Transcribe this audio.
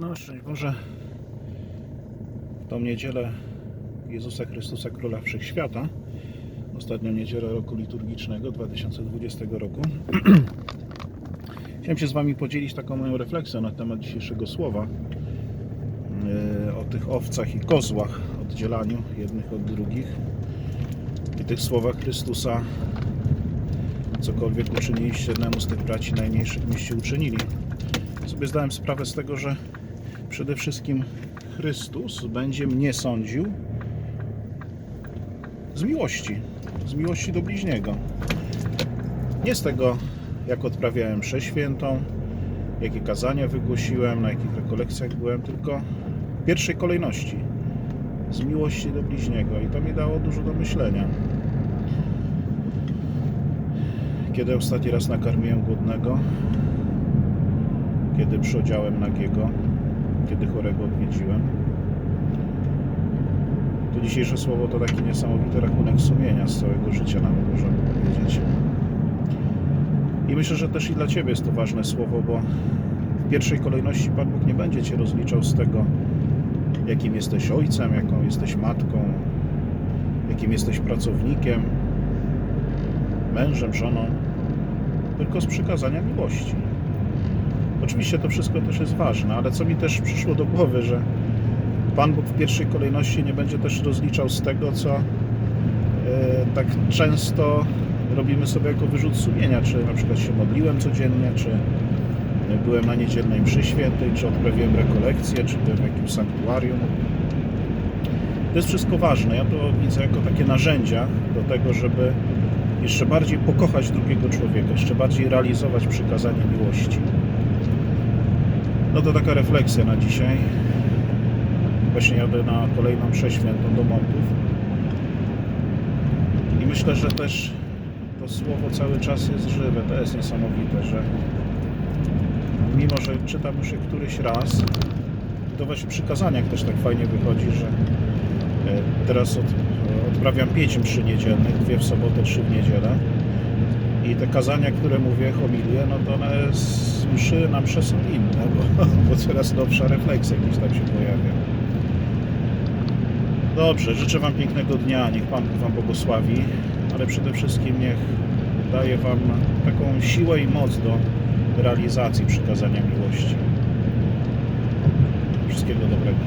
No szczęść Boże, w tą niedzielę Jezusa Chrystusa Króla Wszechświata, ostatnią niedzielę roku liturgicznego 2020 roku, chciałem się z Wami podzielić taką moją refleksją na temat dzisiejszego słowa, e, o tych owcach i kozłach, oddzielaniu jednych od drugich i tych słowach Chrystusa, cokolwiek uczyniliście jednemu z tych braci najmniejszych, myście uczynili. Sobie zdałem sprawę z tego, że przede wszystkim Chrystus będzie mnie sądził z miłości, z miłości do bliźniego. Nie z tego, jak odprawiałem mszę świętą, jakie kazania wygłosiłem, na jakich rekolekcjach byłem, tylko w pierwszej kolejności z miłości do bliźniego i to mi dało dużo do myślenia. Kiedy ostatni raz nakarmiłem głodnego, kiedy przyodziałem nagiego, kiedy chorego odwiedziłem. To dzisiejsze słowo to taki niesamowity rachunek sumienia z całego życia, nawet można powiedzieć. I myślę, że też i dla Ciebie jest to ważne słowo, bo w pierwszej kolejności Pan Bóg nie będzie Cię rozliczał z tego, jakim jesteś ojcem, jaką jesteś matką, jakim jesteś pracownikiem, mężem, żoną, tylko z przykazania miłości. Oczywiście to wszystko też jest ważne, ale co mi też przyszło do głowy, że Pan Bóg w pierwszej kolejności nie będzie też rozliczał z tego, co e, tak często robimy sobie jako wyrzut sumienia, czy na przykład się modliłem codziennie, czy byłem na niedzielnej mszy świętej, czy odprawiłem rekolekcję, czy byłem w jakimś sanktuarium. To jest wszystko ważne. Ja to widzę jako takie narzędzia do tego, żeby jeszcze bardziej pokochać drugiego człowieka, jeszcze bardziej realizować przykazanie miłości. No to taka refleksja na dzisiaj. Właśnie jadę na kolejną mszę świętą do Montów. I myślę, że też to słowo cały czas jest żywe. To jest niesamowite, że mimo, że czytam już je któryś raz, to właśnie w przykazaniach też tak fajnie wychodzi, że e, teraz od, odprawiam pięć mszy niedzielnych, dwie w sobotę, trzy w niedzielę. I te kazania, które mówię, homilie, no to one z mszy na mszę są inne, bo, bo coraz nowsza refleksja gdzieś tam się pojawia. Dobrze, życzę Wam pięknego dnia, niech Pan Wam błogosławi, ale przede wszystkim niech daje Wam taką siłę i moc do realizacji przykazania miłości. Wszystkiego dobrego.